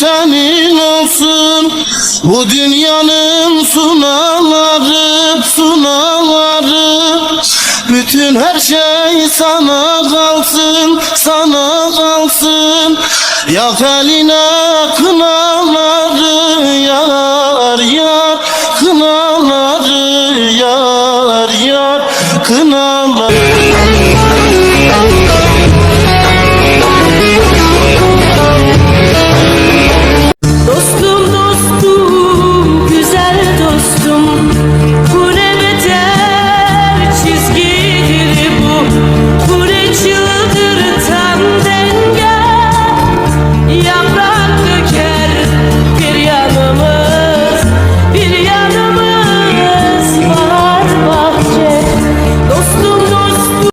Senin olsun Bu dünyanın sunaları sunaları. Bütün her şey sana kalsın sana kalsın. Yak eline kınaları yar yar. Kınaları yar yar. Kınaları.